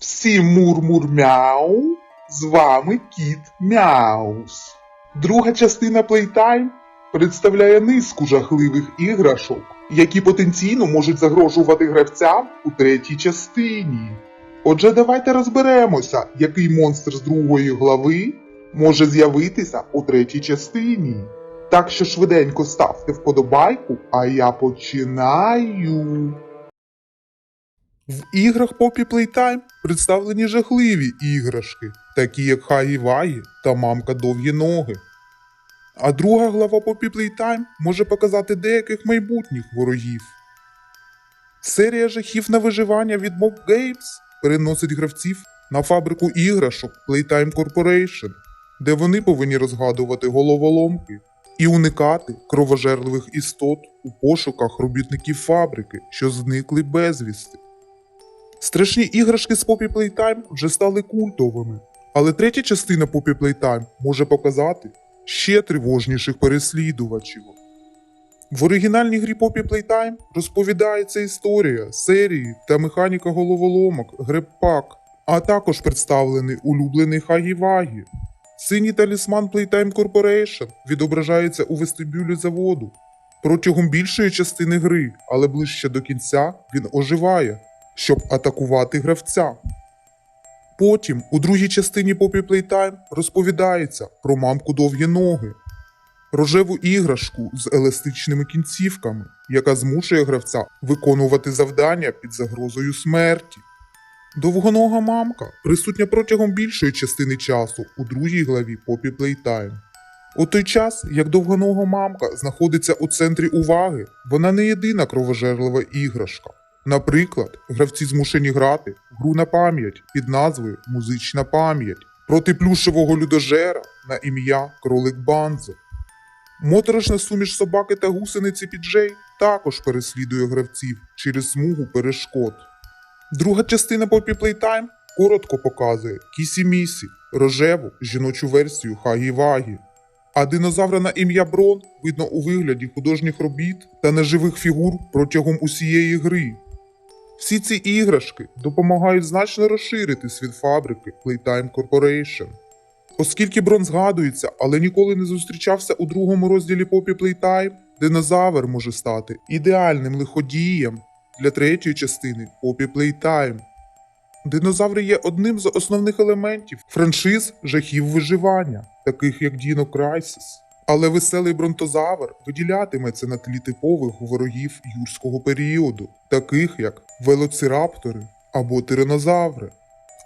Всім мур-мур-мяу, з вами кіт Мяус. Друга частина Playtime представляє низку жахливих іграшок, які потенційно можуть загрожувати гравцям у третій частині. Отже, давайте розберемося, який монстр з другої глави може з'явитися у третій частині. Так що швиденько ставте вподобайку, а я починаю. В іграх Poppy Playtime представлені жахливі іграшки, такі як Хагі Вагі та Мамка Довгі Ноги. А друга глава Poppy Playtime може показати деяких майбутніх ворогів. Серія жахів на виживання від Mob Games переносить гравців на фабрику іграшок Playtime Corporation, де вони повинні розгадувати головоломки і уникати кровожерливих істот у пошуках робітників фабрики, що зникли безвісти. Страшні іграшки з Poppy Playtime вже стали культовими, але третя частина Poppy Playtime може показати ще тривожніших переслідувачів. В оригінальній грі Poppy Playtime розповідається історія, серії та механіка головоломок Гребпак, а також представлений улюблений Хагі-Вагі. Синій талісман Playtime Corporation відображається у вестибюлі заводу. Протягом більшої частини гри, але ближче до кінця, він оживає, щоб атакувати гравця. Потім, у другій частині Poppy Playtime розповідається про мамку довгі ноги, рожеву іграшку з еластичними кінцівками, яка змушує гравця виконувати завдання під загрозою смерті. Довгонога мамка присутня протягом більшої частини часу у другій главі Poppy Playtime. У той час, як довгонога мамка знаходиться у центрі уваги, вона не єдина кровожерлива іграшка. Наприклад, гравці змушені грати в гру на пам'ять під назвою Музична пам'ять проти плюшевого людожера на ім'я Кролик Банзо. Моторошна суміш собаки та гусениці Піджей також переслідує гравців через смугу перешкод. Друга частина Poppy Playtime коротко показує Кісі Місі, рожеву жіночу версію Хагі Вагі. А динозавра на ім'я Брон видно у вигляді художніх робіт та неживих фігур протягом усієї гри. Всі ці іграшки допомагають значно розширити світ фабрики Playtime Corporation. Оскільки Брон згадується, але ніколи не зустрічався у другому розділі Poppy Playtime, динозавр може стати ідеальним лиходієм для третьої частини Poppy Playtime. Динозаври є одним з основних елементів франшиз жахів виживання, таких як Dino Crisis. Але веселий бронтозавр виділятиметься на тлі типових ворогів юрського періоду, таких як велоцираптори або тиранозаври.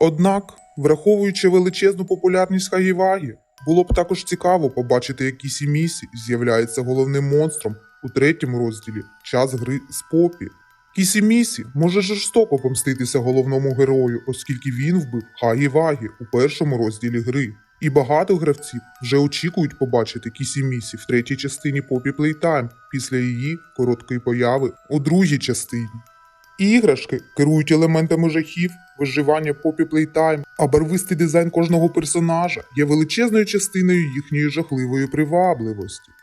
Однак, враховуючи величезну популярність Хагівагі, було б також цікаво побачити, як Кісі Місі з'являється головним монстром у третьому розділі час гри з Попі. Кісі Місі може жорстоко помститися головному герою, оскільки він вбив Хагі у першому розділі гри. І багато гравців вже очікують побачити Кісі Місі в третій частині Poppy Playtime після її короткої появи у другій частині. Іграшки керують елементами жахів, виживання Poppy Playtime, а барвистий дизайн кожного персонажа є величезною частиною їхньої жахливої привабливості.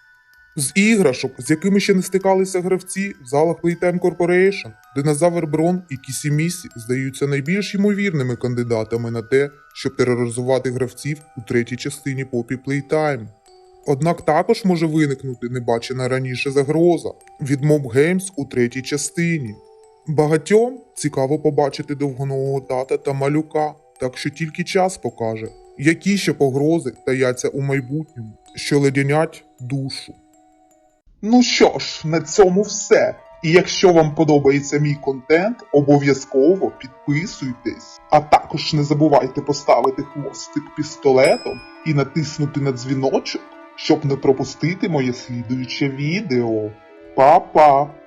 З іграшок, з якими ще не стикалися гравці в залах Playtime Corporation, Динозавр Брон і Кісі Місі здаються найбільш ймовірними кандидатами на те, щоб тероризувати гравців у третій частині Poppy Playtime. Однак також може виникнути небачена раніше загроза від Mob Games у третій частині. Багатьом цікаво побачити довгонового тата та малюка, так що тільки час покаже, які ще погрози таяться у майбутньому, що леденять душу. Ну що ж, на цьому все. І якщо вам подобається мій контент, обов'язково підписуйтесь. А також не забувайте поставити хвостик пістолетом і натиснути на дзвіночок, щоб не пропустити моє слідуюче відео. Па-па!